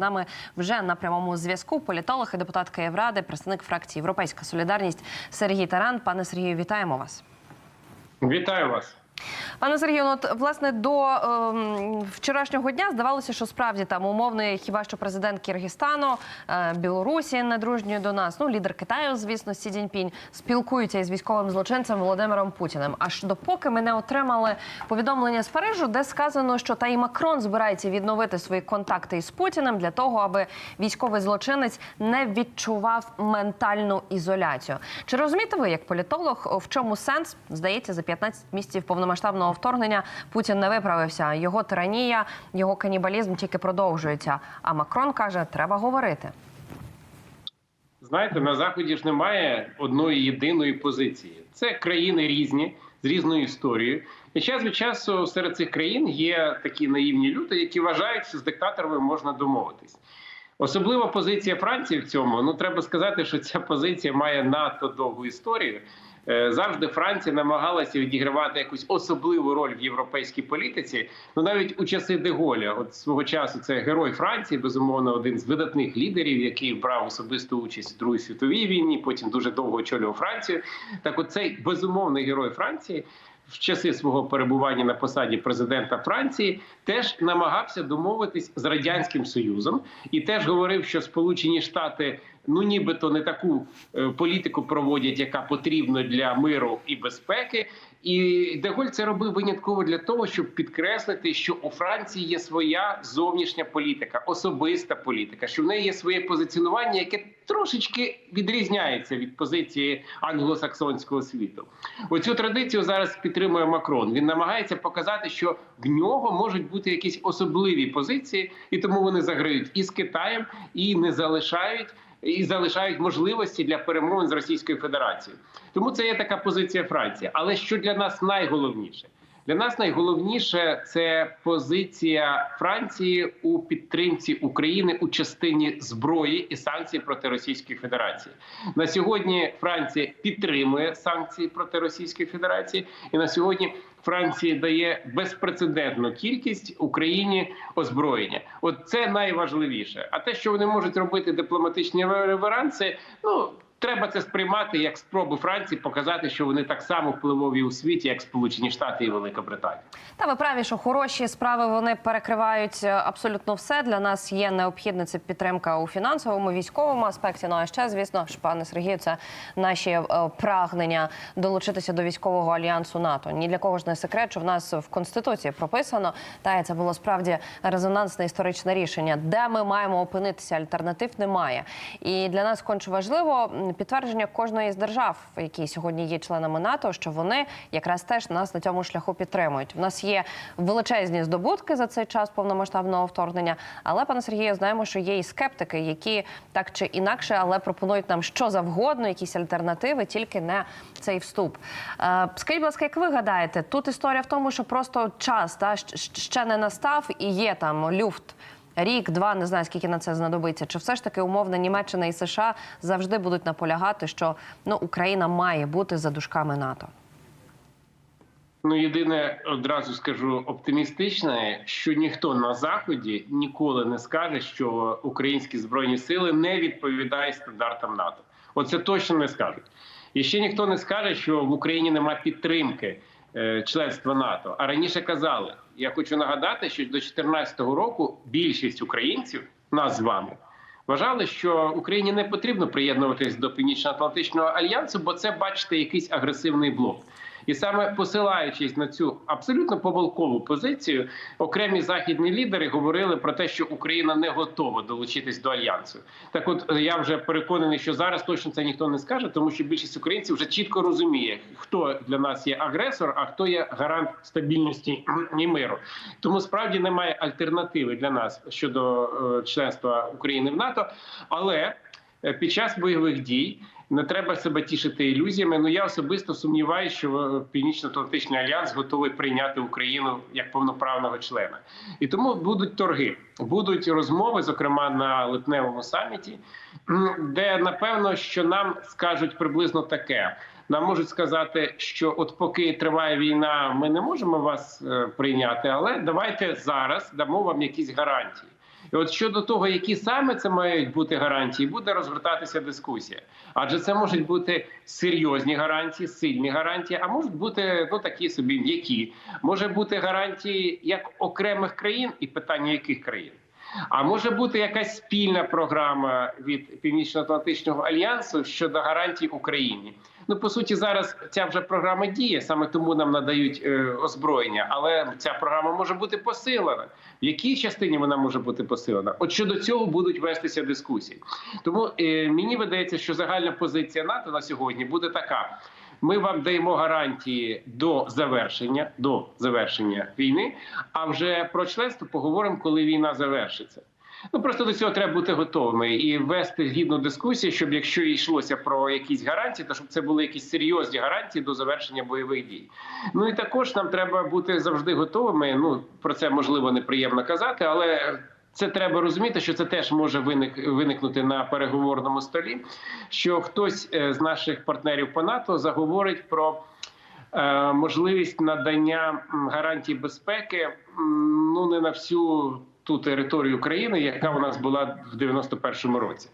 Нами вже на прямому зв'язку політолог і депутат Київради, представник фракції Європейська Солідарність Сергій Таран. Пане Сергію, вітаємо вас. Вітаю вас. Пане Сергію, ну от власне до ем, вчорашнього дня здавалося, що справді там умовний хіба що президент Киргизстану, е, Білорусі недружньої до нас, ну лідер Китаю, звісно, Сі Цзіньпінь, спілкуються із військовим злочинцем Володимиром Путіним. Аж допоки ми не отримали повідомлення з Парижу, де сказано, що та й Макрон збирається відновити свої контакти із Путіним для того, аби військовий злочинець не відчував ментальну ізоляцію. Чи розумієте ви, як політолог, в чому сенс здається за 15 місяців повномасштабного вторгнення Путін не виправився? Його тиранія, його канібалізм тільки продовжується. А Макрон каже, треба говорити. Знаєте, на заході ж немає одної єдиної позиції. Це країни різні з різною історією. І час від часу серед цих країн є такі наївні люди, які вважають, що з диктаторами можна домовитись. Особлива позиція Франції в цьому. Ну треба сказати, що ця позиція має надто довгу історію. Е, Завжди Франція намагалася відігравати якусь особливу роль в європейській політиці. Ну навіть у часи Деголя, от свого часу, це герой Франції, безумовно, один з видатних лідерів, який брав особисту участь у Другій світовій війні. Потім дуже довго очолював Францію. Так, от цей безумовний герой Франції. В часи свого перебування на посаді президента Франції теж намагався домовитись з радянським союзом і теж говорив, що Сполучені Штати ну нібито не таку е, політику проводять, яка потрібна для миру і безпеки. І Деголь це робив винятково для того, щоб підкреслити, що у Франції є своя зовнішня політика, особиста політика, що в неї є своє позиціонування, яке трошечки відрізняється від позиції англосаксонського світу. Оцю традицію зараз підтримує Макрон. Він намагається показати, що в нього можуть бути якісь особливі позиції, і тому вони заграють і з Китаєм, і не залишають. І залишають можливості для перемовин з Російською Федерацією. Тому це є така позиція Франції. Але що для нас найголовніше? Для нас найголовніше це позиція Франції у підтримці України у частині зброї і санкцій проти Російської Федерації. На сьогодні Франція підтримує санкції проти Російської Федерації, і на сьогодні Франція дає безпрецедентну кількість Україні озброєння. От це найважливіше. А те, що вони можуть робити дипломатичні реверанси, ну. Треба це сприймати як спробу Франції показати, що вони так само впливові у світі, як Сполучені Штати і Велика Британія. Та ви праві, що хороші справи вони перекривають е, абсолютно все. Для нас є необхідна це підтримка у фінансовому, військовому аспекті. Ну а ще, звісно, ж, пане Сергію, це наші е, прагнення долучитися до військового альянсу НАТО. Ні для кого ж не секрет, що в нас в конституції прописано, та це було справді резонансне історичне рішення, де ми маємо опинитися. Альтернатив немає. І для нас конче важливо підтвердження кожної з держав, які сьогодні є членами НАТО, що вони якраз теж нас на цьому шляху підтримують. У нас є величезні здобутки за цей час повномасштабного вторгнення. Але пане Сергію, знаємо, що є і скептики, які так чи інакше, але пропонують нам що завгодно, якісь альтернативи, тільки не цей вступ. Е, Скажіть, будь ласка, як ви гадаєте, тут історія в тому, що просто час та ще не настав і є там люфт. Рік, два, не знаю, скільки на це знадобиться. Чи все ж таки умовно Німеччина і США завжди будуть наполягати, що ну Україна має бути за дужками НАТО? Ну, єдине, одразу скажу оптимістичне, що ніхто на заході ніколи не скаже, що українські збройні сили не відповідають стандартам НАТО. Оце точно не скажуть. І ще ніхто не скаже, що в Україні немає підтримки членства НАТО. А раніше казали, я хочу нагадати, що до 2014 року більшість українців, нас з вами, вважали, що Україні не потрібно приєднуватись до Північно-Атлантичного альянсу, бо це, бачите, якийсь агресивний блок. І саме посилаючись на цю абсолютно помилкову позицію, окремі західні лідери говорили про те, що Україна не готова долучитись до альянсу. Так, от е, я вже переконаний, що зараз точно це ніхто не скаже, тому що більшість українців вже чітко розуміє, хто для нас є агресор, а хто є гарант стабільності і миру. Тому справді немає альтернативи для нас щодо е, членства України в НАТО, але е, під час бойових дій. Не треба себе тішити ілюзіями. Ну я особисто сумніваюся, що е, Північно-Атлантичний альянс готовий прийняти Україну як повноправного члена, і тому будуть торги, будуть розмови, зокрема на липневому саміті, де напевно, що нам скажуть приблизно таке. Нам можуть сказати, що от поки триває війна, ми не можемо вас е, прийняти, але давайте зараз дамо вам якісь гарантії. От щодо того, які саме це мають бути гарантії, буде розгортатися дискусія. Адже це можуть бути серйозні гарантії, сильні гарантії, а можуть бути ну такі собі м'які. Може бути гарантії як окремих країн і питання яких країн. А може бути якась спільна програма від Північно-Атлантичного альянсу щодо гарантій Україні. Ну по суті, зараз ця вже програма діє, саме тому нам надають е, озброєння. Але ця програма може бути посилена. В якій частині вона може бути посилена? От щодо цього будуть вестися дискусії. Тому е, мені видається, що загальна позиція НАТО на сьогодні буде така. Ми вам даємо гарантії до завершення до завершення війни. А вже про членство поговоримо, коли війна завершиться. Ну просто до цього треба бути готовими і вести гідну дискусію, щоб якщо йшлося про якісь гарантії, то щоб це були якісь серйозні гарантії до завершення бойових дій. Ну і також нам треба бути завжди готовими. Ну про це можливо неприємно казати, але це треба розуміти, що це теж може виник виникнути на переговорному столі. Що хтось е, з наших партнерів по НАТО заговорить про е, можливість надання гарантій безпеки ну не на всю ту територію України, яка у нас була в 91-му році.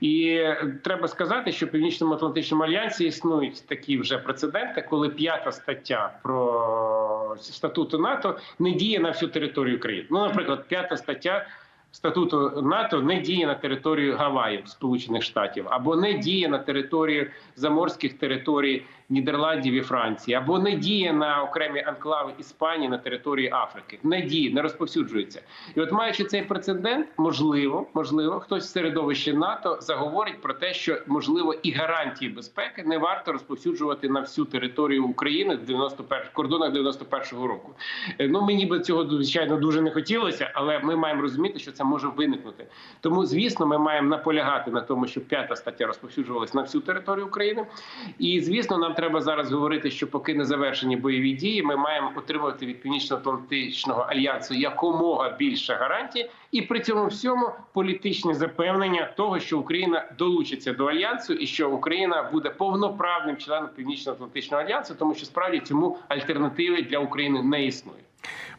І треба сказати, що в Північному Атлантичному альянсі існують такі вже прецеденти, коли п'ята стаття про статуту НАТО не діє на всю територію країни. Ну, наприклад, п'ята стаття. Статуту НАТО не діє на територію Гаваїв Сполучених Штатів, або не діє на території заморських територій Нідерландів і Франції, або не діє на окремі анклави Іспанії на території Африки. Не діє, не розповсюджується. І от, маючи цей прецедент, можливо, можливо, хтось в середовищі НАТО заговорить про те, що можливо і гарантії безпеки не варто розповсюджувати на всю територію України в 91 кордонах 91-го року. Е, Ну мені би цього звичайно дуже не хотілося, але ми маємо розуміти, що це може виникнути. Тому, звісно, ми маємо наполягати на тому, щоб п'ята стаття розповсюджувалась на всю територію України. І звісно, нам треба зараз говорити, що поки не завершені бойові дії, ми маємо отримувати від північно-атлантичного альянсу якомога більше гарантій, і при цьому всьому політичне запевнення того, що Україна долучиться до альянсу, і що Україна буде повноправним членом північно-атлантичного альянсу, тому що справді цьому альтернативи для України не існує.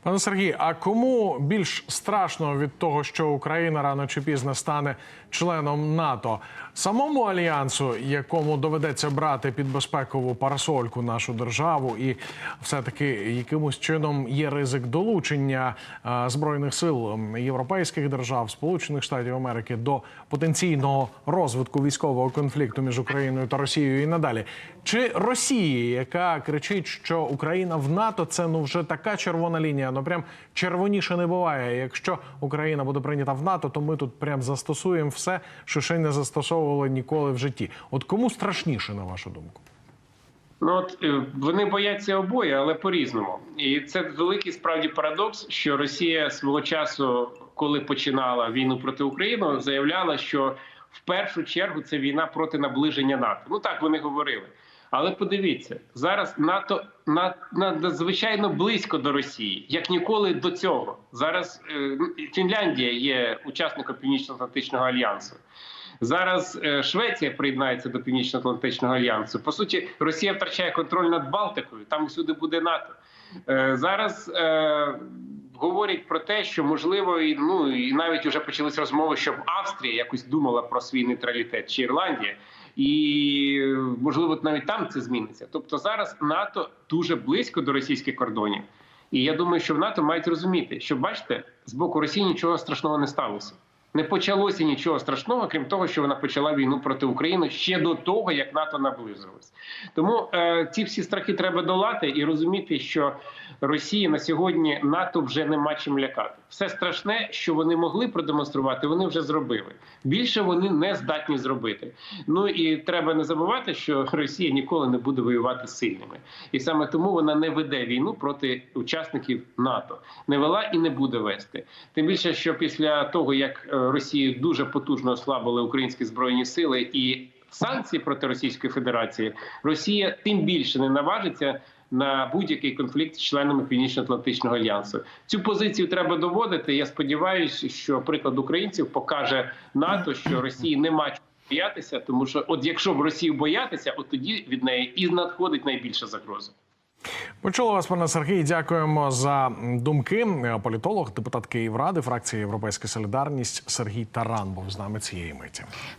Пане Сергій, а кому більш страшно від того, що Україна рано чи пізно стане членом НАТО? Самому альянсу, якому доведеться брати під безпекову парасольку нашу державу, і все-таки якимось чином є ризик долучення е, збройних сил європейських держав, Сполучених Штатів Америки до потенційного розвитку військового конфлікту між Україною та Росією і надалі. Чи Росії, яка кричить, що Україна в НАТО це ну вже така червона лінія, ну прям червоніше не буває. Якщо Україна буде прийнята в НАТО, то ми тут прям застосуємо все, що ще не застосовували ніколи в житті. От кому страшніше, на вашу думку? Ну от е, вони бояться обоє, але по-різному. І це великий справді парадокс, що Росія свого часу, коли починала війну проти України, заявляла, що в першу чергу це війна проти наближення НАТО. Ну так вони говорили. Але подивіться, зараз НАТО на, на- надзвичайно близько до Росії, як ніколи до цього. Зараз е, Фінляндія є учасником Північно-Атлантичного альянсу. Зараз е, Швеція приєднається до Північно-Атлантичного альянсу. По суті, Росія втрачає контроль над Балтикою. Там усюди буде НАТО. Е, зараз говорять про те, що можливо, і ну і навіть вже почались розмови, щоб Австрія якось думала про свій нейтралітет чи Ірландія. І можливо навіть там це зміниться. Тобто зараз НАТО дуже близько до російських кордонів, і я думаю, що в НАТО мають розуміти, що бачите, з боку Росії нічого страшного не сталося. Не почалося нічого страшного, крім того, що вона почала війну проти України ще до того, як НАТО наблизилось. Тому е, ці всі страхи треба долати і розуміти, що Росії на сьогодні НАТО вже нема чим лякати. Все страшне, що вони могли продемонструвати, вони вже зробили. Більше вони не здатні зробити. Ну і треба не забувати, що Росія ніколи не буде воювати сильними, і саме тому вона не веде війну проти учасників НАТО, не вела і не буде вести. Тим більше, що після того як е, Росію дуже потужно ослабили українські збройні сили і санкції проти Російської Федерації, Росія тим більше не наважиться. На будь-який конфлікт з членами Північно-Атлантичного альянсу цю позицію треба доводити. Я сподіваюся, що приклад українців покаже НАТО, що Росії нема чого боятися, тому що, от якщо в Росію боятися, от тоді від неї і надходить найбільша загроза. Почули вас, пане Сергій. Дякуємо за думки. Політолог, депутат Київради, фракція Європейська Солідарність Сергій Таран був з нами цієї миті.